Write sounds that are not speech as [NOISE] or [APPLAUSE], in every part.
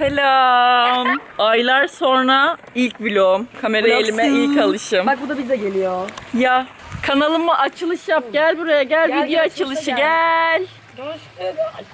Selam. Aylar sonra ilk vlogum. Kamera elime ilk alışım. Bak bu da bize geliyor. Ya kanalıma açılış yap. Gel buraya gel, Gel, video gel, açılışı şurada gel.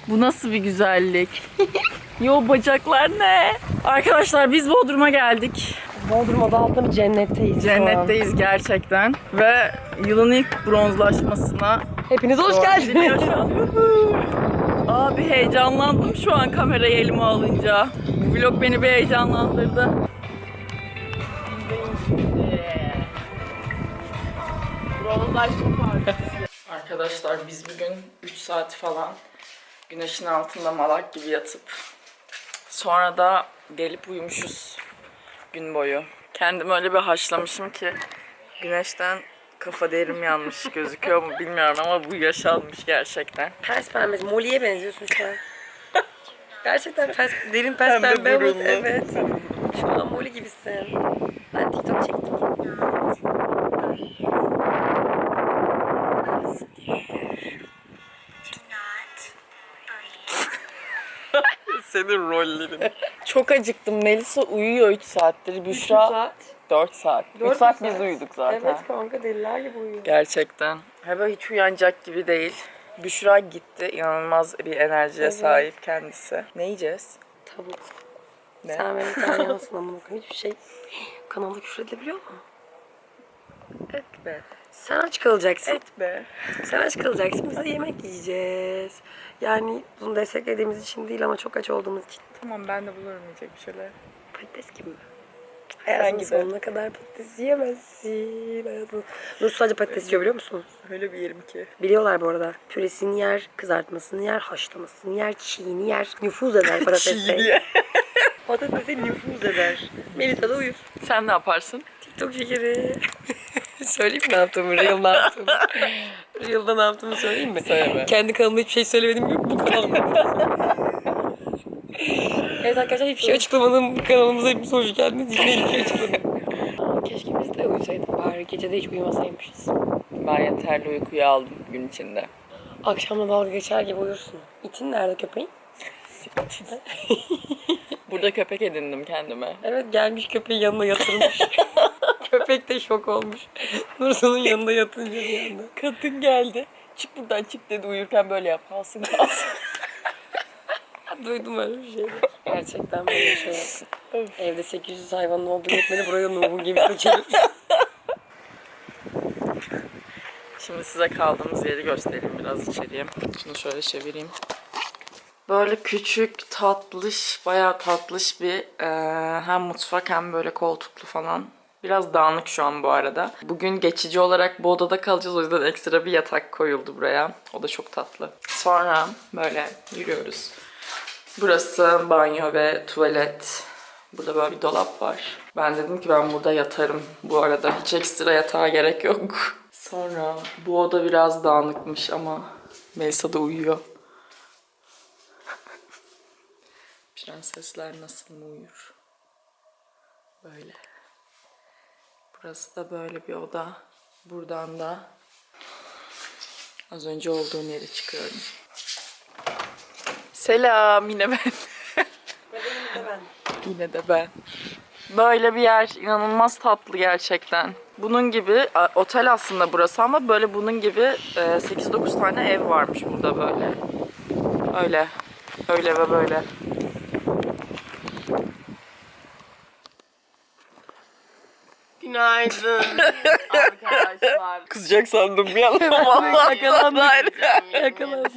Bu nasıl bir güzellik? [LAUGHS] Yo bacaklar ne? Arkadaşlar biz Bodrum'a geldik. Bodrum adı altında bir cennetteyiz şu an. Cennetteyiz gerçekten. Ve yılın ilk bronzlaşmasına Hepiniz hoş geldiniz. [LAUGHS] Abi heyecanlandım şu an kamerayı elime alınca. Bu vlog beni bir heyecanlandırdı. Arkadaşlar biz bugün 3 saat falan güneşin altında malak gibi yatıp sonra da gelip uyumuşuz gün boyu. Kendimi öyle bir haşlamışım ki güneşten kafa derim yanmış gözüküyor mu bilmiyorum ama bu yaşanmış gerçekten. Pers pembe. Molly'e benziyorsun şu an. [LAUGHS] Gerçekten pers, derin pers Pembe pembe. burunlu. Evet. Şu an Molly gibisin. Ben TikTok çektim. Senin rollerin. Çok acıktım. Melisa uyuyor 3 saattir. Büşra 4 saat. 3 Dört saat saat. biz uyuduk zaten. Evet kanka deliler gibi uyuyor. Gerçekten. Heba hiç uyanacak gibi değil. Büşra gitti. İnanılmaz bir enerjiye Evet. sahip kendisi. Ne yiyeceğiz? Tavuk. Ne? Sen beni tanıyorsun amına koyayım. Hiçbir şey [GASPS] kanalda küfür edilebiliyor mu? Et be. Sen aç kalacaksın. Et be. Sen aç kalacaksın. Biz de yemek yiyeceğiz. Yani bunu desteklediğimiz için değil ama çok aç olduğumuz için. Tamam ben de bulurum yiyecek bir şeyler. Patates gibi mi? Herhangi bir. sonuna kadar patates yiyemezsin. Hayatın... Rus sadece patates yiyor biliyor musunuz? Öyle bir yerim ki. Biliyorlar bu arada. Püresini yer, kızartmasını yer, haşlamasını yer, çiğini yer. Nüfuz eder patatese. Çiğ diye. Patatese nüfuz eder. Melisa da uyur. Sen ne yaparsın? TikTok şekeri. [LAUGHS] söyleyeyim mi ne yaptığımı? Real ne yaptığımı? [LAUGHS] Real'da ne yaptığımı söyleyeyim mi? Söyleme. Kendi kanalımda hiçbir şey söylemedim yok bu kanalımda. [LAUGHS] evet arkadaşlar hiçbir şey açıklamadım. Kanalımıza hepiniz hoş geldiniz. Yine hiçbir [LAUGHS] şey açıklamadım. Keşke biz de uyusaydık bari. Gece de hiç uyumasaymışız. Ben yeterli uykuyu aldım gün içinde. Akşamda dalga geçer gibi uyursun. İtin nerede köpeğin? [LAUGHS] Burada köpek edindim kendime. Evet gelmiş köpeğin yanına yatırmış. [LAUGHS] Köpek de şok olmuş. Nursun'un yanında yatınca bir anda. Kadın geldi. Çık buradan çık dedi uyurken böyle yap. Kalsın kalsın. [LAUGHS] Duydum öyle bir şey. Gerçekten böyle bir şey yok. Evde 800 hayvanın olduğu yetmedi buraya Nuh'un gemisine [LAUGHS] çevir. Şimdi size kaldığımız yeri göstereyim biraz içeriye. Şunu şöyle çevireyim. Böyle küçük, tatlış, bayağı tatlış bir eee, hem mutfak hem böyle koltuklu falan. Biraz dağınık şu an bu arada. Bugün geçici olarak bu odada kalacağız. O yüzden ekstra bir yatak koyuldu buraya. O da çok tatlı. Sonra böyle yürüyoruz. Burası banyo ve tuvalet. Burada böyle bir dolap var. Ben dedim ki ben burada yatarım. Bu arada hiç ekstra yatağa gerek yok. [LAUGHS] Sonra bu oda biraz dağınıkmış ama Melisa da uyuyor. [LAUGHS] Prensesler nasıl mı uyur? Böyle. Burası da böyle bir oda. Buradan da az önce olduğum yere çıkıyorum. Selam yine ben. Yine de ben. Böyle bir yer inanılmaz tatlı gerçekten. Bunun gibi otel aslında burası ama böyle bunun gibi e, 8-9 tane ev varmış burada böyle. Öyle. Öyle ve böyle. Günaydın arkadaşlar. Kızacak sandım bir an. Vallahi Yakalandık. Yakalandım.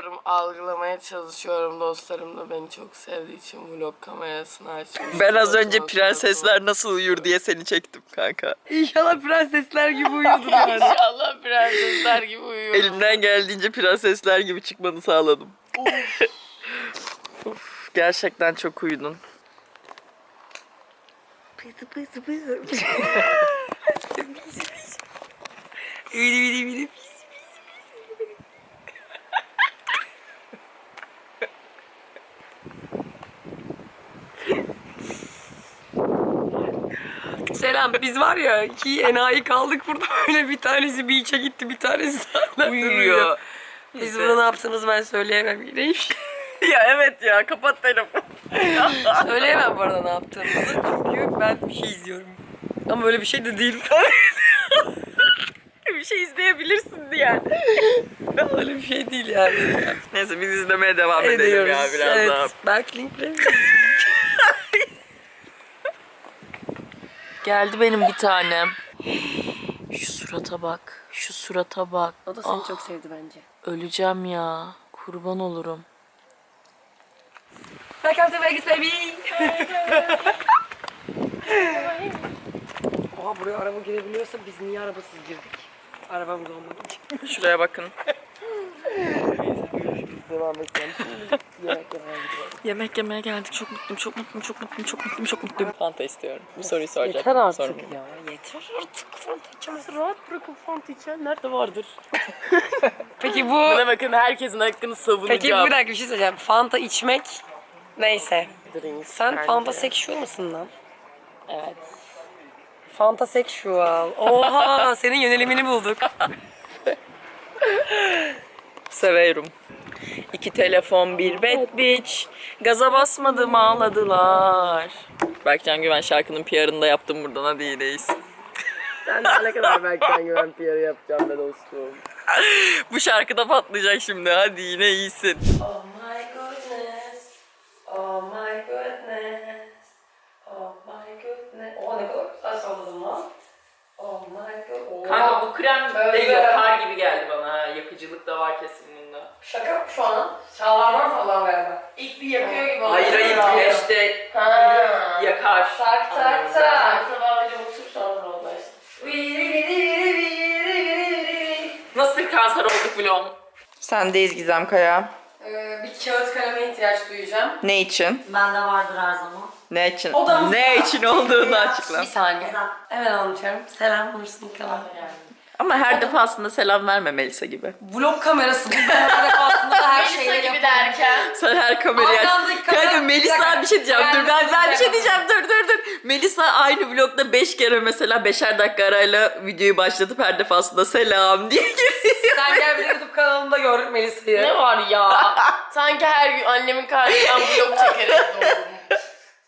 Uyuyorum, algılamaya çalışıyorum. Dostlarım da beni çok sevdiği için vlog kamerasını açmış. Ben az önce prensesler nasıl uyur diye seni çektim kanka. İnşallah prensesler gibi uyuyordur yani. [LAUGHS] İnşallah prensesler gibi uyuyorum. Elimden geldiğince prensesler gibi çıkmanı sağladım. Uf, gerçekten çok uyudun. Pısı pısı pısı. [LAUGHS] Vidi vidi vidi. Selam biz var ya iki enayi kaldık burada [LAUGHS] böyle bir tanesi beach'e gitti bir tanesi [LAUGHS] Uyuyor. duruyor. Biz burada ne yaptınız ben söyleyemem yine. [LAUGHS] ya evet ya kapat telefonu. bu arada ne yaptığımızı. Çünkü ben bir şey izliyorum. Ama öyle bir şey de değil. bir şey izleyebilirsin diye. öyle bir şey değil yani. Neyse biz izlemeye devam edelim Ediyoruz. ya biraz evet. daha. Backlinkle. Geldi benim bir tanem. Şu surata bak. Şu surata bak. O da seni Ah, çok sevdi bence. Öleceğim ya. Kurban olurum. Welcome to Vegas baby. Oha buraya araba girebiliyorsa biz niye arabasız girdik? Arabamız olmadığı için. Şuraya bakın. Devam edeceğim. Şimdi yemek yemeye gidiyoruz. Yemek yemeye geldik. Çok mutluyum, çok mutluyum, çok mutluyum, çok mutluyum, çok mutluyum. Fanta istiyorum. Bu soruyu soracak. Yeter artık Sormayayım. ya. Yeter artık. Fanta içemez. Rahat bırakın fanta içen. Nerede vardır? [LAUGHS] Peki bu... Buna bakın herkesin hakkını savunacağım. Peki bir dakika bir şey söyleyeceğim. Fanta içmek neyse. Drinks Sen bence. Fanta sexual mısın lan? Evet. Fanta sexual. Oha senin yönelimini bulduk. [LAUGHS] Severim. İki telefon, bir bad bitch. Gaza basmadım ağladılar. Berkcan Güven şarkının PR'ını da yaptım buradan hadi iyileyiz. Sen de ne kadar belki güven PR'ı yapacağım be dostum. Bu şarkı da patlayacak şimdi hadi yine iyisin. Oh my goodness. Oh my goodness. Oh my goodness. Oha ne kadar güzel salladım lan. Oh my goodness. Kanka bu krem de yakar gibi geldi bana ha. Yakıcılık da var kesin bunda. Şaka şu an. Şalardan falan galiba. İlk bir yakıyor gibi oldu. Hayır hayır güneşte Ha. yakar. Tak tak tak. sabah önce mutsuz sonra oldu işte. Nasıl kanser olduk vlogum? Sendeyiz Gizem Kaya. Ee, bir kağıt kaleme ihtiyaç duyacağım. Ne için? Bende vardır her zaman. Ne için? Odamızda. Ne için olduğunu açıkla. Bir saniye. Hemen anlatıyorum. Selam Nursun Kalan. Ama her defasında selam verme Melisa gibi. Vlog kamerası. Bu defasında da her Melisa şeyi gibi yapıyorum. derken. Sen her kamerayı aç. Arkandaki kamera- Kanka Melisa bir şey diyeceğim. Dur ben, ben bir şey diyeceğim. Dur dur dur. Melisa aynı vlogda 5 kere mesela beşer dakika arayla videoyu başlatıp her defasında selam diye giriyor. Sen gel bir de YouTube kanalımda gör Melisa'yı. Ne var ya? Sanki her gün annemin karnından vlog çekerek doğdum.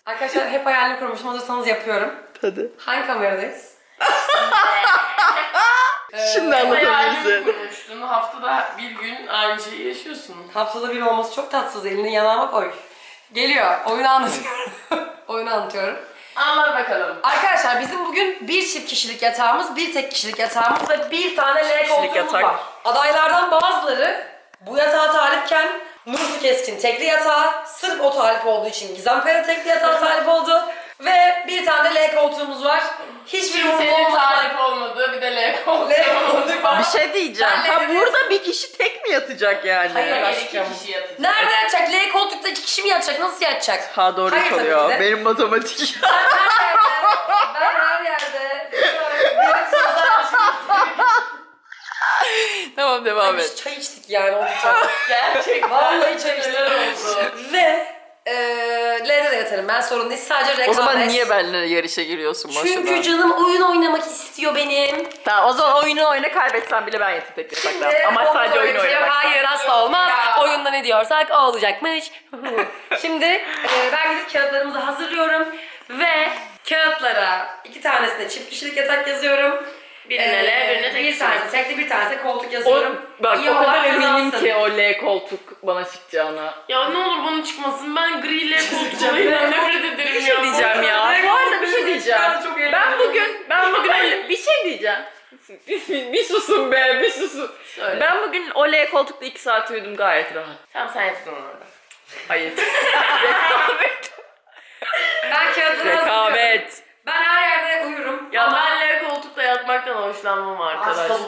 Arkadaşlar hep hayalini kurmuşum. Hazırsanız yapıyorum. Hadi. Hangi kameradayız? Şimdi Hayalini anlatabilirsin. kurmuştun. Haftada bir gün aynı şeyi yaşıyorsun. Haftada bir olması çok tatsız. Elini yanağıma koy. Geliyor. Oyunu anlatıyorum. [LAUGHS] Oyunu anlatıyorum. Anlat bakalım. Arkadaşlar bizim bugün bir çift kişilik yatağımız, bir tek kişilik yatağımız ve bir tane L koltuğumuz yatak. var. Adaylardan bazıları bu yatağa talipken Nursu Keskin tekli yatağa, sırf o talip olduğu için Gizem Kaya tekli yatağa talip oldu. Ve bir tane L koltuğumuz var. Hiçbir umurumda Senin olmadan talip olmadığı bir de L koltuğu. Var. Bir şey diyeceğim. Ben Ha de- burada bir kişi tek mi yatacak yani? Hayır. Hayır, Aşkım. iki kişi yatacak. Nerede yatacak? L koltukta iki kişi mi yatacak? Nasıl yatacak? Ha doğru Hayır, tabii ki de. Benim matematik. Ben her yerde, ben her yerde. Benim tamam devam et. Biz çay içtik yani o bir tane. Gerçekten. Vallahi çay içtik. Neler oldu? Ve yatarım. Ben sorun değil. Sadece rekabet. O zaman niye benimle yarışa giriyorsun boşuna? Çünkü canım oyun oynamak istiyor benim. Tamam o zaman oyunu oyna kaybetsen bile ben yatıp tek yatakta. Ve Ama sadece oyun oynamak. Hayır asla olmaz. Ya. Oyunda ne diyorsak o olacakmış. [LAUGHS] Şimdi eee, ben gidip kağıtlarımızı hazırlıyorum. Ve kağıtlara iki tanesine çift kişilik yatak yazıyorum. Birine L, Eee, birine tek Bir tanesi tekli bir tanesi koltuk O, yazıyorum. bak İyi o kadar olan eminim kazansın. ki o L koltuk bana çıkacağına. Ya ne olur bunun çıkmasın. Ben gri L koltuğuyla nefret ederim Bir şey diyeceğim ya. Bu arada bir şey diyeceğim. Çok Ben bugün, ben bugün [LAUGHS] öyle- bir şey diyeceğim. Bir, bir susun be, bir susun. Söyle. Ben bugün o L koltukta 2 saat uyudum gayet rahat. Tamam sen yapsın onu orada. Hayır. [LAUGHS] Ben kağıtları hazırlıyorum. Rekabet. Ben her yerde uyurum. Ya ama ben L koltukta yatmaktan hoşlanmam arkadaşlar.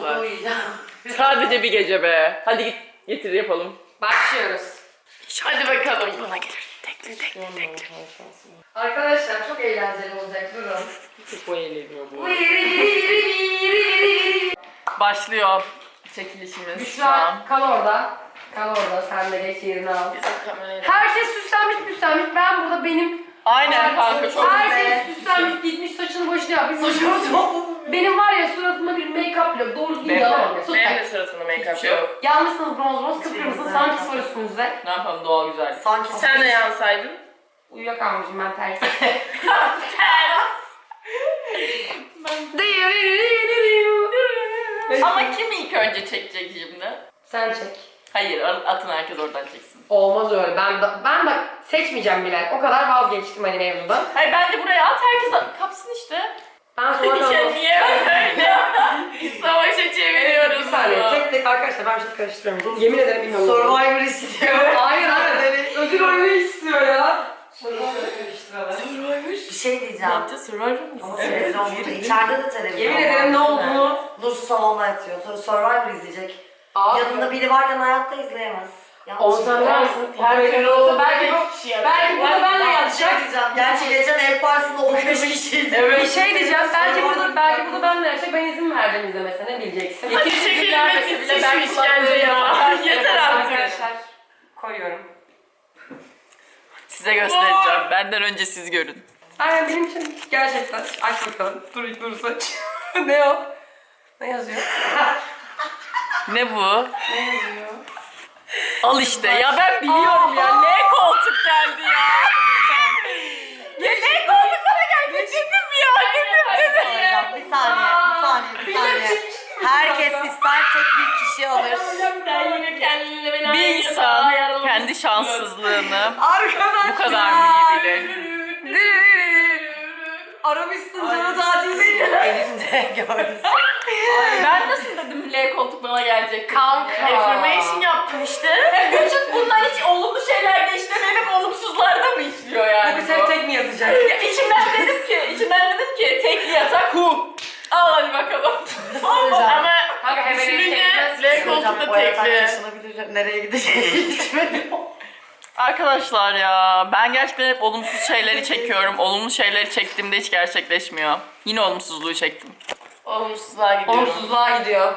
[LAUGHS] Sadece bir gece be. Hadi git getir yapalım. başlıyoruz. Hadi bakalım. Bana gelir. Tekli tekli tekli. Arkadaşlar çok eğlenceli olacak. Durun. Çok eğleniyor bu. Başlıyor çekilişimiz şu Büşra an. kal orada. Kal orada. Sen de geç yerini al. Herkes süslenmiş süslenmiş. Ben burada benim Aynen kanka çok Herkes süslenmiş gitmiş saçını başını yapmış. [LAUGHS] benim var ya suratımda bir make-up yok. Doğru Benim- yalan. Sus Benim be. de sırasında make-up şey yok. Yanmışsınız bronz bronz kıpkırmızı sanki var üstünüzde. Ne yapalım doğal güzellik. Sanki Sen de yansaydın. Uyuyakalmışım ben [LAUGHS] ters. Ama kim ilk önce çekecek şimdi? Sen çek. Hayır, atın herkes oradan çeksin. Olmaz öyle. Ben ben bak seçmeyeceğim bile. O kadar vazgeçtim hani mevzudan. Hayır bence buraya at herkes at- kapsın işte. Ben sonra [LAUGHS] Ya kalmam. niye öyle? [LAUGHS] Biz savaşa çeviriyoruz. Bir saniye. bunu. Tek tek arkadaşlar ben bir şey karıştıramıyorum. Yemin ederim bilmiyorum. Survivor istiyor. [LAUGHS] Hayır hayır. Ödül oyunu istiyor ya. Bir şey Ne diyeceğim. yapacağız? Survivor mu? Ama televizyon burada. İçeride de televizyon Yemin ederim ne olduğunu. Nursu salonda yatıyor. Sonra Survivor izleyecek. Aa, Yanında biri varken hayatta izleyemez. Olsan yapsın? Her türlü olsa belki bu belki burada benle Bir şey yatacak. diyeceğim. Gerçi geçen ev partisinde 15 kişiydi. Bir şey diyeceğim. Belki burada belki burada benle yatacak. Ben izin verdim izlemesine. Ne diyeceksin? Hadi çekelim ve bitsin şu işkence ya. [LAUGHS] Yeter artık. Arkadaşlar koyuyorum. Size göstereceğim. Benden önce siz görün. Aynen benim için gerçekten. Aç bakalım. Dur ilk dur saç. [LAUGHS] ne o? Ne yazıyor? [LAUGHS] Ne bu? Ne yazıyor? Al işte. Ya ben biliyorum ya. L koltuk geldi ya. ya L koltuk sana geldi. Dedim ya. Dedim dedim. Soracağım. Bir saniye, bir saniye, bir saniye. Herkes ister tek bir kişi alır. Sen yine kendinle beni Bir insan kendi şanssızlığını Arkadaşlar. bu kadar mı iyi bilir? Arabistan canı tatildeyim. Elimde gördüm. Ben nasıl L koltuk bana gelecek? Kanka. Affirmation yaptın işte. Bütün bunlar hiç olumlu şeylerde işlemiyor, hep olumsuzlarda mı işliyor yani? Biz hep tek mi yatacak? Ya içimden dedim ki, içimden dedim ki tekli yatak hu. Al hadi bakalım. [LAUGHS] Ama Kanka hemen düşününce. L koltukta tekli. Nereye bilmiyorum. [LAUGHS] Arkadaşlar ya ben gerçekten hep olumsuz şeyleri çekiyorum. Olumlu şeyleri çektiğimde hiç gerçekleşmiyor. Yine olumsuzluğu çektim. Olumsuzluğa gidiyorum. Onsuzluğa gidiyor.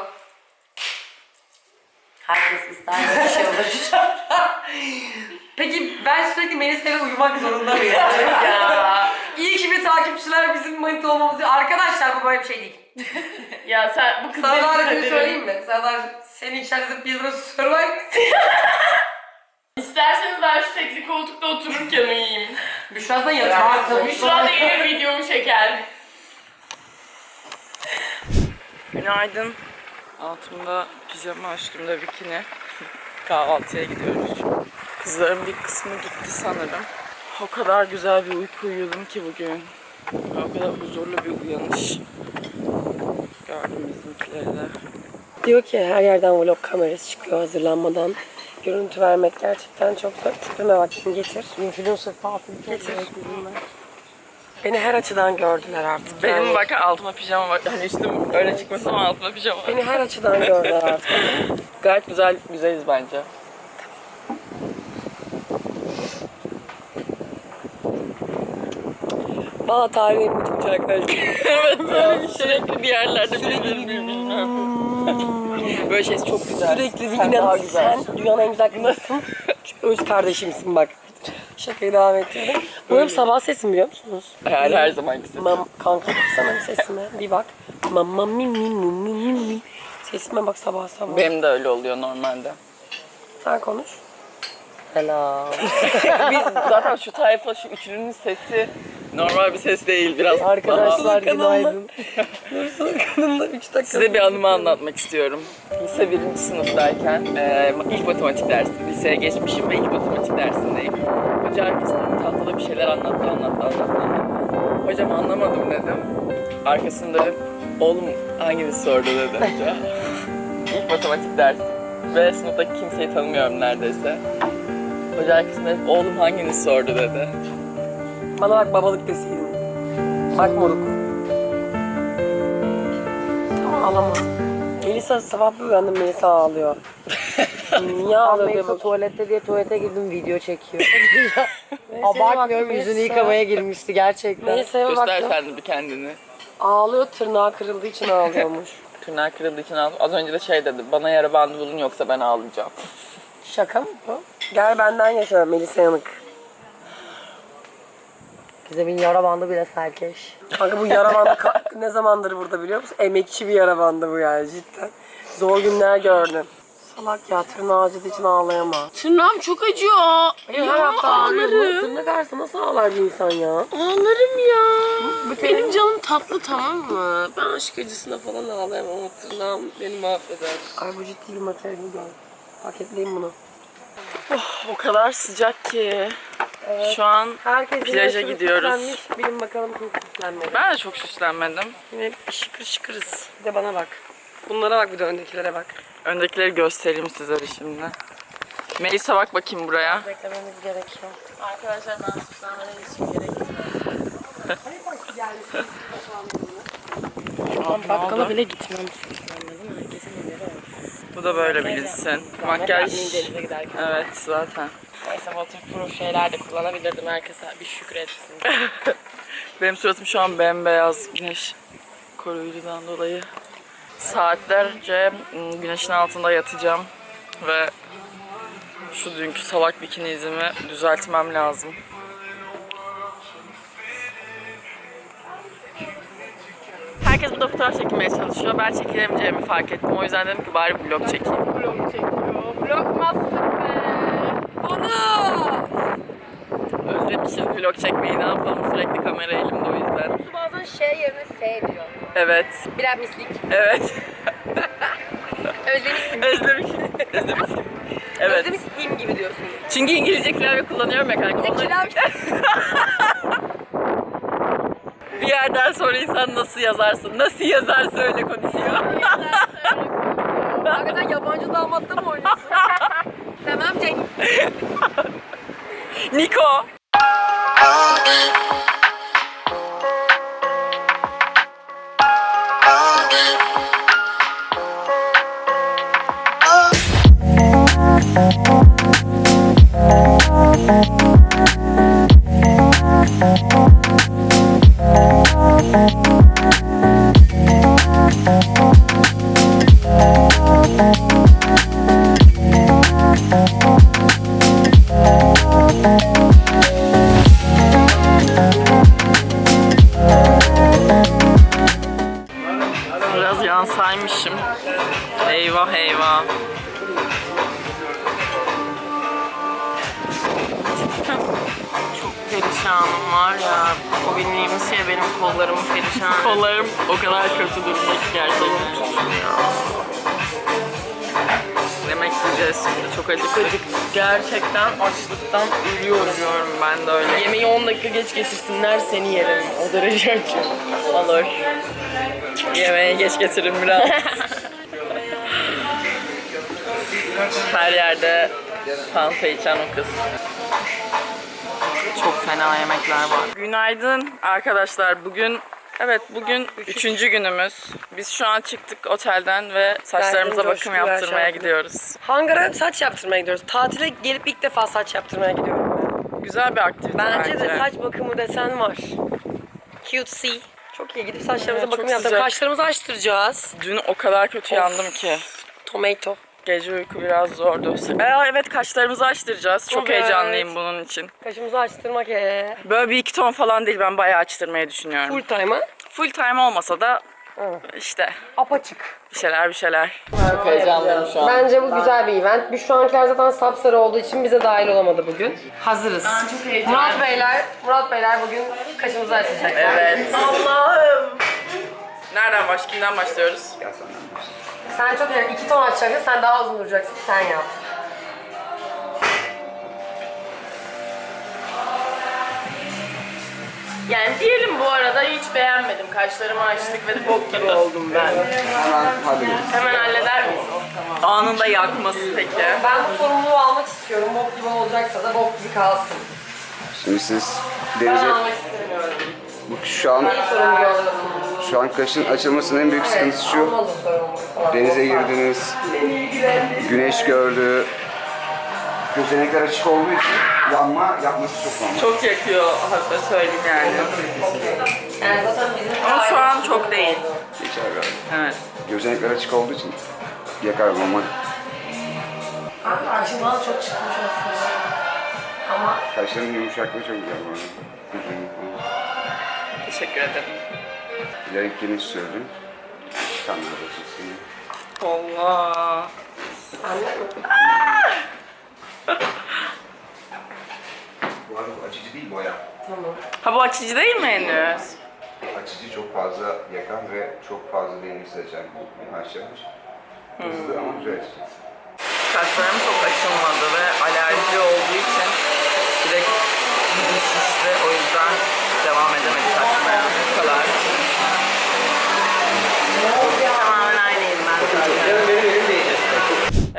Herkes ister bir kişi alır. [LAUGHS] Peki ben sürekli Melisa'yla uyumak zorunda mıyım? ya. İyi ki bir takipçiler bizim manita olmamızı... Arkadaşlar bu böyle bir şey değil. [LAUGHS] ya sen bu kız Sana daha resmi söyleyeyim mi? Sana daha seni içeride bir lira Survivor. [LAUGHS] İsterseniz ben şu tekli koltukta otururken uyuyayım. Büşra da yatar tabii. Büşra da videomu çeker. Günaydın. Altımda pijama, üstümde bikini. Kahvaltıya gidiyoruz. Kızların bir kısmı gitti sanırım. O kadar güzel bir uyku uyudum ki bugün. O kadar huzurlu bir uyanış. Gördüm bizimkileri de. Diyor ki her yerden vlog kamerası çıkıyor hazırlanmadan. Görüntü vermek gerçekten çok zor. Tipime bak getir. Influencer falan getir. Beni her açıdan gördüler artık. Benim yani. bak altıma pijama var. Hani üstüm öyle çıkmasın ama altıma pijama var. Beni her açıdan gördüler artık. [LAUGHS] Gayet güzel, güzeliz bence. Valla tarihin bitmiş arkadaşlar. [LAUGHS] evet böyle sürekli bir yerlerde birbirini [LAUGHS] Böyle şey çok güzel. Sürekli bir Sen daha güzelsin. sen dünyanın en güzel kızısın. Öz kardeşimsin bak. Şakayı devam. Bu benim sabah sesim biliyor musunuz? Hayal her zaman güzel. Mam kanka sana bir sesime bir bak. Mamma mi mi mi mi mi mi. Sesime bak sabah sabah. Benim de öyle oluyor normalde. Sen konuş. Selam. [LAUGHS] Biz zaten şu tayfa, şu üçlünün sesi normal bir ses değil biraz. Arkadaşlar günaydın. Dursun kanında 3 dakika. Size bir anımı anlatmak istiyorum. Lise birinci sınıftayken e, ilk matematik dersi, liseye geçmişim ve ilk matematik dersindeyim. Hoca arkasında tahtada bir şeyler anlattı, anlattı, anlattı, anlattı. Hocam anlamadım dedim. Arkasında dedim, oğlum hanginiz sordu dedi hoca. ilk matematik dersi. Ve sınıftaki kimseyi tanımıyorum neredeyse. Hoca arkasında oğlum hanginiz sordu dedi. Bana bak babalık deseydin. Bak moruk. Tamam ağlama. Melisa sabah bir uyandım Melisa ağlıyor. Niye bebek? tuvalette diye tuvalete girdim video çekiyor. [LAUGHS] Abartmıyorum yüzünü yıkamaya girmişti gerçekten. Melisa'ya Göster baktım. sen bir kendini. Ağlıyor tırnağı kırıldığı için ağlıyormuş. [LAUGHS] Tırnağı kırıldığı için ağladım. Az önce de şey dedi, bana yara bandı bulun yoksa ben ağlayacağım. [LAUGHS] Şaka mı bu? Gel benden yaşa Melisa Yanık. Gizem'in yara bandı bile serkeş. Kanka bu yara bandı ka- ne zamandır burada biliyor musun? Emekçi bir yara bandı bu yani cidden. Zor günler gördüm. Salak ya tırnağı acıdığı için ağlayamaz. Tırnağım çok acıyor. Hayır her hafta bu. Tırnak ağrısı nasıl ağlar bir insan ya? Ağlarım ya. Benim canım tatlı tamam mı? Ben aşk acısına falan ağlayamam ama tırnağım beni mahveder. Ay bu ciddi bir materyal değil. Paketleyeyim bunu. O kadar sıcak ki. Şu an Herkes Plaja yine gidiyoruz. süslenmiş. Bilin bakalım kim süslenmedi. ben de çok süslenmedim. Yine şıkır şıkırız. Bir de bana bak. Bunlara bak bir de öndekilere bak. Öndekileri göstereyim size de şimdi. Melisa bak bakayım buraya. Beklememiz gerekiyor. Arkadaşlar ben süslenmeden için gerek Bakkala bile gitmem. Bu da böyle bilinsin. Makyaj. Evet zaten. Neyse waterproof şeyler de kullanabilirdim. Herkese bir şükretsin. [LAUGHS] Benim suratım şu an bembeyaz güneş koruyucudan dolayı. Saatlerce güneşin altında yatacağım ve şu dünkü salak bikini izimi düzeltmem lazım. Herkes burada fotoğraf çekmeye çalışıyor. Ben çekilemeyeceğimi fark ettim. O yüzden dedim ki bari vlog çekeyim. Vlog çekiyor. Vlog master be. Özlemişiz vlog çekmeyi ne yapalım sürekli kamera elimde o yüzden. Bazen şey yerine S diyor. Evet, Birer mislik. evet. [LAUGHS] Özlemişsin. Özlemişim. Özlemişim. Evet. Özlemişim gibi diyorsun. Çünkü İngilizce klavye kullanıyorum ya kanka. Onları- [LAUGHS] Bir yerden sonra insan nasıl yazarsın? Nasıl yazarsa öyle konuşuyor. Hakikaten yabancı damatta mı oynuyorsun? [LAUGHS] tamam Cenk. Niko. Biraz getirsinler seni yerim. O derece açım. Olur. Yemeği geç getirin biraz. Her yerde Fanta içen o kız. Çok fena yemekler var. Günaydın arkadaşlar. Bugün Evet bugün üçüncü günümüz. Biz şu an çıktık otelden ve saçlarımıza bakım yaptırmaya gidiyoruz. Hangara saç yaptırmaya gidiyoruz. Tatile gelip ilk defa saç yaptırmaya gidiyorum. Güzel bir aktivite Bence, bence. de saç bakımı desen var. Cute Çok iyi gidip saçlarımıza Evet, bakım çok sıcak. Kaşlarımızı açtıracağız. Dün o kadar kötü yandım ki. Tomato. Gece uyku biraz zordu. Aa, evet kaşlarımızı açtıracağız. Çok Evet. heyecanlıyım bunun için. Kaşımızı açtırmak ee. Böyle bir iki ton falan değil ben bayağı açtırmayı düşünüyorum. Full time'a. Full time olmasa da Evet. işte Apaçık. bir şeyler bir şeyler. Çok heyecanlıyım şu an. Bence bu güzel bir event. Biz şu ankiler zaten sapsarı olduğu için bize dahil olamadı bugün. Hazırız. Ben çok heyecanlıyım. Murat Beyler, Murat Beyler bugün kaşımızı açacaklar. Evet. Allah'ım. Nereden baş, kimden başlıyoruz? Sen çok yani iki ton açacaksın, sen daha uzun duracaksın. Sen yap. Yani diyelim bu arada hiç beğenmedim. Kaşlarımı açtık ve bok gibi oldum ben. Hemen halleder miyiz? Anında yakması peki. Ben bu sorumluluğu almak istiyorum. Bok gibi olacaksa da bok gibi kalsın. Şimdi siz Ben denize almak istemiyorum. bu şu an İyi sorumluluğu alıyorsun. şu an kaşın açılmasının en büyük sıkıntısı şu. Sorumluluğu. Denize girdiniz. Güneş gördü. Gözenekler açık olduğu için yanma yapması çok normal. Çok yakıyor hatta söyleyeyim yani. Yani zaten bizim Ama şu an çok değil. Geçer galiba. Evet. Gözenekler açık olduğu için yakar normal. Karşımdan çok çıkmış aslında. Ama Kaşların yumuşaklığı çok güzel bu arada. Teşekkür ederim. Bilerek geniş sürdüm. Kanlar açılsın. Allah. Açıcı [LAUGHS] [LAUGHS] değil boya. Ha bu açıcı değil mi henüz? Açıcı çok fazla yakan ve çok fazla rengi seçen bir haşlanmış. Hızlı ama güzel açıcı. Saçlarım çok açılmadı ve alerji olduğu için direkt dizim şişti. O yüzden devam edemedik açmaya. Bu kadar. Tamamen aynıyım ben zaten.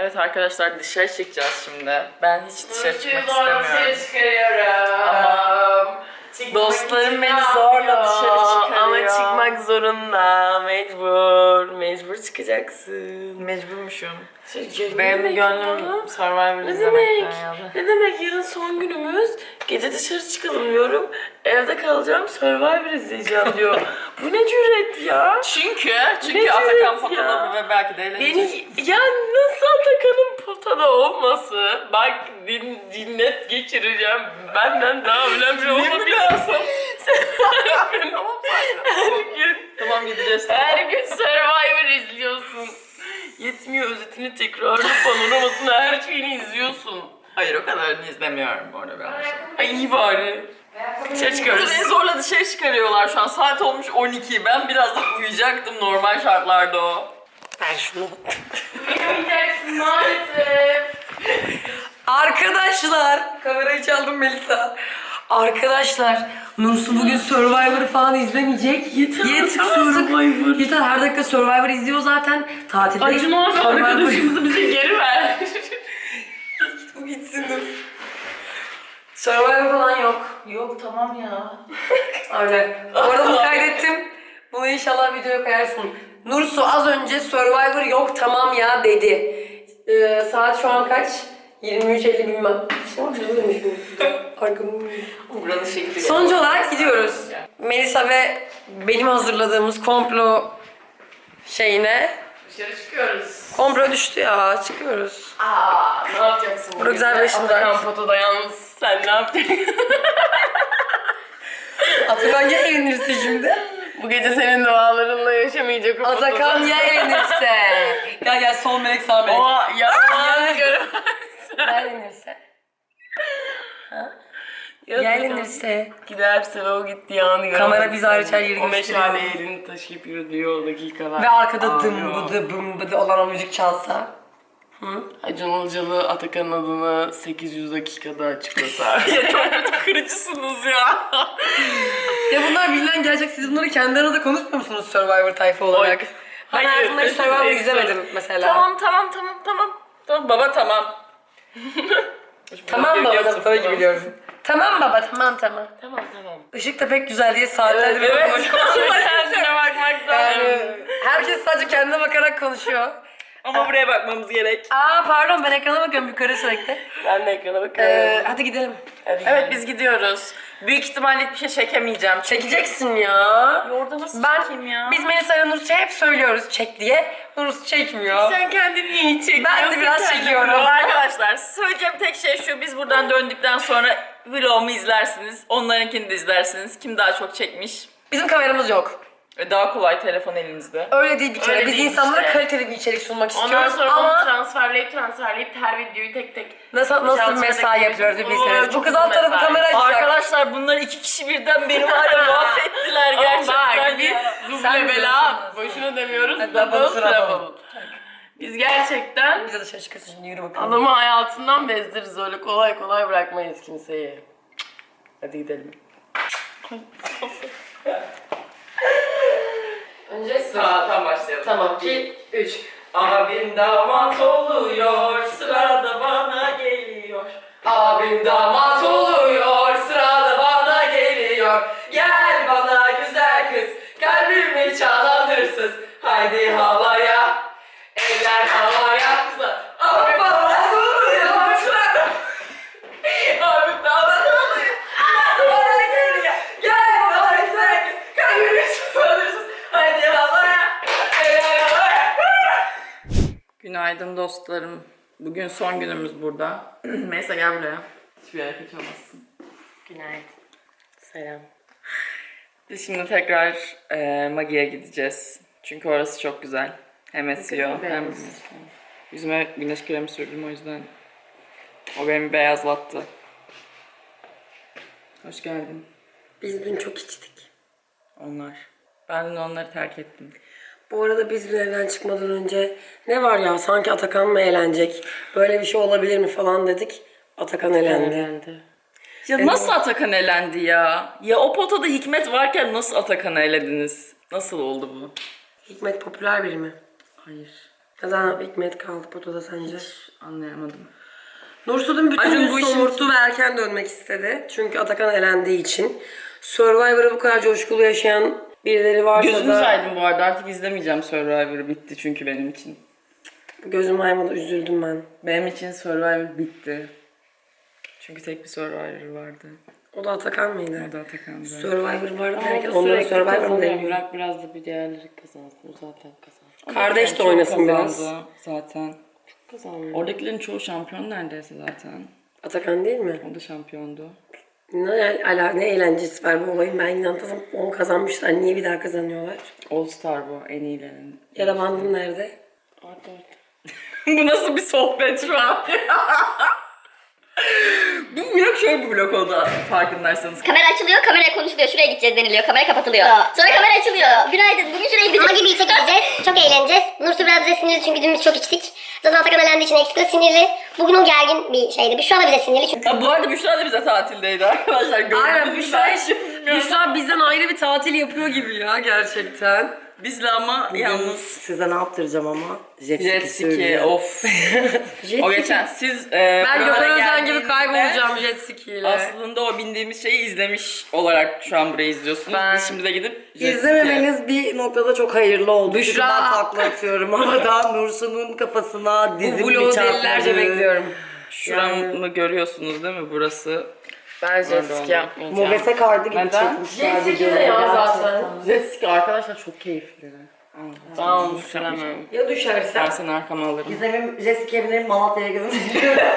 Evet arkadaşlar dışarı çıkacağız şimdi. Ben hiç dışarı çıkmak istemiyorum. dışarı çıkarıyorum. Ama Çıkmak dostlarım beni zorla dışarı çıkarıyor. Ama çıkmak zorunda. Mecbur. Mecbur çıkacaksın. Mecburmuşum. Benim Benim gönlüm Survivor Ne demek? Ne demek yarın son günümüz? Gece dışarı çıkalım diyorum. Evde kalacağım Survivor izleyeceğim diyor. [LAUGHS] Bu ne cüret ya? Çünkü, çünkü Ne Atakan cüret fotoğrafı ya? ve belki de eğlenecek. Beni ya nasıl Atakan'ın potada olması? Bak din, dinlet geçireceğim. Benden daha önemli. Sen her gün, her gün, Tamam gideceğiz. her gün Survivor izliyorsun. Yetmiyor özetini tekrarlı panoramasını her şeyini izliyorsun. Hayır o kadarını izlemiyorum bu arada ben. Ay iyi bari. Dışarı çıkıyoruz. Beni zorla dışarı çıkarıyorlar şu an. Saat olmuş 12. Ben birazdan uyuyacaktım normal şartlarda o. Ver şunu. Uyuyacaksın maalesef. Arkadaşlar, kamerayı çaldım Melisa. Arkadaşlar, Nursu bugün Survivor falan izlemeyecek. Yeter, artık Survivor. Yeter, her dakika Survivor izliyor zaten. Tatildeyiz. Acun abi arkadaşımızı bize geri ver. [LAUGHS] Bu gitsin dur. Survivor falan yok. Yok tamam ya. [LAUGHS] Öyle. Bu arada bunu kaydettim. Bunu inşallah videoya koyarsın. Nursu az önce Survivor yok tamam ya dedi. Ee, saat şu an kaç? 23.50 bilmem. Sonra ne demiş bu? [LAUGHS] Arkamı Buranın şekli. Sonuç olarak gidiyoruz. Melisa ve benim hazırladığımız komplo şeyine Dışarı çıkıyoruz. komplo düştü ya çıkıyoruz. Aa, ne yapacaksın? Burada güzel bir işim var. Atakan potada yalnız sen ne yapacaksın? [LAUGHS] Atakan ya eğlenirse şimdi? Bu gece senin dualarınla yaşamayacak o Atakan ya eğlenirse? [LAUGHS] Gel gel sol melek sağ melek. O ya göremezsin. Ya eğlenirse? Ya [LAUGHS] eğlenirse? Giderse ve o gittiği anı göremezsin. Kamera bizi hariç her yeri O gösteriyor. meşale elini taşıyıp yürüdüğü o dakikalar. Ve arkada Ağlıyor. dım bıdı bım bıdı olan o müzik çalsa? Acun Ilıcalı Atakan'ın adını 800 dakikada açıklasa. [LAUGHS] ya çok kötü kırıcısınız ya. Ya bunlar bilinen gerçek. Siz bunları kendi aranızda konuşmuyor musunuz Survivor tayfa olarak? Ben Hayır, hayatımda hiç Survivor hayır. izlemedim mesela. Tamam tamam tamam tamam. Tamam baba tamam. [LAUGHS] Tamam baba tabii, tabii ki tamam. biliyorum. Tamam baba tamam tamam. Tamam tamam. Işık da pek güzel diye saatlerdir Evet. konuşuyor. [LAUGHS] Bakmaktan. Yani herkes sadece kendine bakarak konuşuyor. Ama buraya bakmamız gerek. Aa pardon ben ekrana bakıyorum yukarı sürekli. Ben de ekrana bakıyorum. Ee, hadi gidelim. Hadi Evet biz gidiyoruz. Büyük ihtimalle hiçbir şey çekemeyeceğim. Çünkü Çekeceksin ya. orada nasıl Ben, çekeyim ya? biz Melisa ile Nursu hep söylüyoruz çek diye. Nursu çekmiyor. Sen kendini iyi çekiyorsun. Ben de biraz kendini. çekiyorum. Arkadaşlar söyleyeceğim tek şey şu. Biz buradan döndükten sonra vlogumu izlersiniz. Onlarınkini de izlersiniz. Kim daha çok çekmiş. Bizim kameramız yok. Ve Daha kolay telefon elinizde. Öyle değil bir kere. Öyle Biz değil insanlara işte. kaliteli bir içerik sunmak Ondan istiyoruz sonra ama onu transferleyip transferleyip her videoyu tek tek nasıl nasıl mesai yapıyoruz bir bilseniz. Bu kız alt tarafı kamera açacak. Arkadaşlar bunlar iki kişi birden beni var ya [LAUGHS] mahvettiler gerçekten. Biz duble bela boşuna demiyoruz. Double double, trouble. trouble. Biz gerçekten Bize dışarı çıkıyorsun şimdi yürü bakalım. adamı hayatından bezdiririz öyle kolay kolay bırakmayız kimseyi. Hadi gidelim. [LAUGHS] Önce Sıradan başlayalım. Tamam 2 3 Abim damat oluyor, sırada bana geliyor. Abim damat oluyor sırada bana geliyor. Gel bana güzel kız kalbimi çalan hırsız. Haydi havaya eller havaya Günaydın dostlarım. Bugün son günümüz burada. [CLEARS THROAT] Neyse gel buraya. Hiçbir yere kaçamazsın. Günaydın Selam Biz şimdi tekrar e, Magi'ye gideceğiz. Çünkü orası çok güzel. Hem esiyor hem... Yüzüme güneş kremi sürdüm o yüzden. O beni beyazlattı. Hoş geldin. Biz dün çok içtik. Onlar. Ben de onları terk ettim. Bu arada biz dün evden çıkmadan önce ne var ya sanki Atakan mı eğlenecek? Böyle bir şey olabilir mi falan dedik. Atakan elendi. Ya nasıl Atakan elendi ya? Ya o potada Hikmet varken nasıl Atakan'ı elediniz? Nasıl oldu bu? Hikmet popüler biri mi? Hayır. Neden Hikmet kaldı potada sence? Anlayamadım. Nursud'un bütün Acun gün bu işin- somurttu ve erken dönmek istedi. Çünkü Atakan elendiği için. Survivor'ı bu kadar coşkulu yaşayan birileri varsa Gözünü da... saydım bu arada artık izlemeyeceğim Survivor'ı bitti çünkü benim için. Gözüm aymadı üzüldüm ben. Benim için Survivor bitti. Çünkü tek bir Survivor vardı. O da Atakan mıydı? O da Atakan'dı. Survivor vardı derken onlara Survivor mı deniyor? Bırak biraz da bir diğerleri kazansın. O zaten kazansın. Kardeş de Çok oynasın biraz. kazandı Zaten. Kazanmıyor. Oradakilerin çoğu şampiyon neredeyse zaten. Atakan değil mi? O da şampiyondu. Ne, ala, ne eğlencesi var bu olayın. Ben inanmadım. 10 kazanmışlar. Niye bir daha kazanıyorlar? All Star bu en iyilerin. Ya da bandım nerede? Arda [LAUGHS] arda. bu nasıl bir sohbet şu an? [LAUGHS] bu vlog şöyle bir vlog oldu farkındaysanız. Kamera açılıyor, kamera konuşuluyor. Şuraya gideceğiz deniliyor, kamera kapatılıyor. Sonra kamera açılıyor. Günaydın, bugün şuraya gideceğiz. Ama gibi içe gideceğiz. Çok eğleneceğiz. Nursu biraz bize sinirli çünkü dün biz çok içtik. Zaten Atakan elendiği için ekstra sinirli. Bugün o gergin bir şeydi. Büşra da bize sinirli çünkü Ya bu arada Büşra da bize tatildeydi arkadaşlar. Aynen? Büşra. Büşra bizden ayrı bir tatil yapıyor gibi ya gerçekten. Bizle ama yalnız Size ne yaptıracağım ama? Jet, jet ski ski sürüyor. of. [LAUGHS] o geçen siz e, Ben buralara Gökhan Özen gibi kaybolacağım jet ski ile. Aslında o bindiğimiz şeyi izlemiş olarak şu an burayı izliyorsunuz. Ben- Biz şimdi de gidip jet ski- İzlememeniz bir noktada çok hayırlı oldu. Çünkü Büşra- ben takla atıyorum havada Nursu'nun kafasına Bu dizim bir vlogu çarpmadı. delilerce bekliyorum. Şuramı görüyorsunuz değil mi? Burası. Ben ski oldu. yapmayacağım. Mobese kardı gibi Neden? çekmişler ne ya zaten? Ski arkadaşlar çok keyifli. Ben onu süremem. Ya düşersen? Ben seni arkama alırım. Gizem'im ski'ye binerim Malatya'ya gönderiyor. [LAUGHS]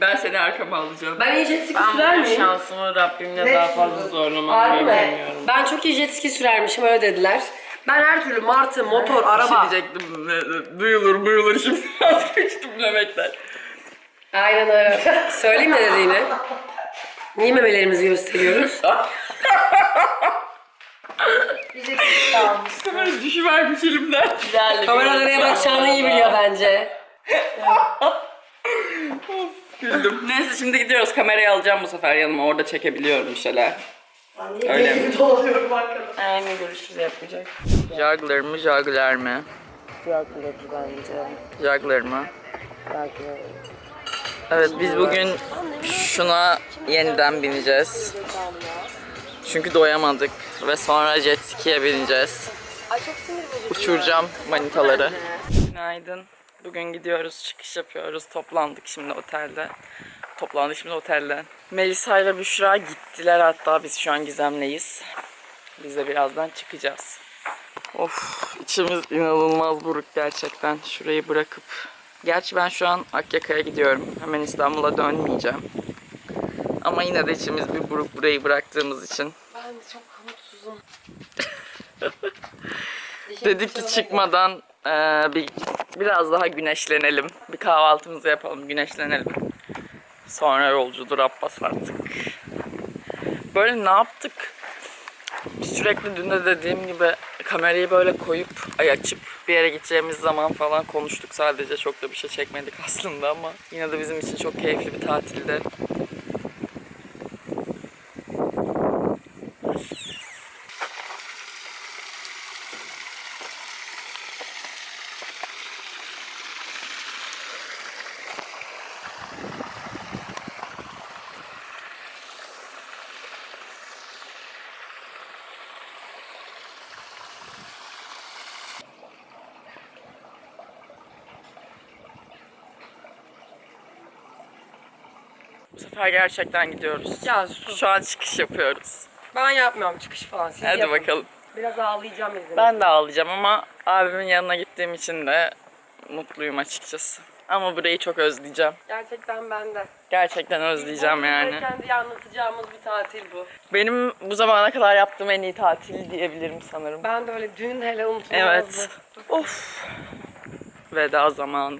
Ben seni arkama alacağım. Ben iyi jet ski Ben sürer bu miyim? şansımı Rabbimle Ne daha sürdün? fazla zorlamam Harbi diye mi? bilmiyorum. Ben çok iyi jet ski sürermişim öyle dediler. Ben her türlü martı, motor, araba. Bir şey diyecektim. Duyulur duyulur şimdi [LAUGHS] biraz kaçtım demekten. Aynen öyle. Söyleyeyim mi dediğini? [LAUGHS] Niye memelerimizi gösteriyoruz? Böyle düşüvermiş elimden. Kamera nereye bakacağını iyi biliyor bence. Güldüm. Neyse şimdi gidiyoruz. Kamerayı alacağım bu sefer yanıma. Orada çekebiliyorum bir şeyler. Öyle mi? dolanıyorum arkada. Aynı görüşürüz yapacak. Juggler mı juggler mi? Juggler bence. Juggler mı? Juggler. Evet biz bugün şuna yeniden bineceğiz. Çünkü doyamadık ve sonra jet ski'ye bineceğiz. Uçuracağım manitaları. Günaydın. Bugün gidiyoruz, çıkış yapıyoruz. Toplandık şimdi otelde. Toplandık şimdi otelde. Melisa ile Büşra gittiler hatta biz şu an Gizem'leyiz. Biz de birazdan çıkacağız. Of içimiz inanılmaz buruk gerçekten. Şurayı bırakıp. Gerçi ben şu an Akyaka'ya gidiyorum. Hemen İstanbul'a dönmeyeceğim. Ama yine de içimiz bir buruk burayı bıraktığımız için. Ben çok mutsuzum. [LAUGHS] Dedik ki çıkmadan eee, bir biraz daha güneşlenelim. Bir kahvaltımızı yapalım, güneşlenelim. Sonra yolcudur Abbas artık. Böyle ne yaptık? Biz sürekli dün de dediğim gibi kamerayı böyle koyup ay açıp bir yere gideceğimiz zaman falan konuştuk sadece çok da bir şey çekmedik [LAUGHS] aslında ama yine de bizim için çok keyifli bir tatilde. Bu sefer gerçekten gidiyoruz. Ya sus. Şu an çıkış yapıyoruz. Ben yapmıyorum çıkış falan. Siz Hadi yapın. bakalım. Biraz ağlayacağım izin. Ben de ağlayacağım ama abimin yanına gittiğim için de mutluyum açıkçası. Ama burayı çok özleyeceğim. Gerçekten ben de. Gerçekten özleyeceğim yani. Kendi anlatacağımız bir tatil bu. Benim bu zamana kadar yaptığım en iyi tatil diyebilirim sanırım. Ben de öyle dün hele unutulmazdı. Evet. Of. Veda zamanı.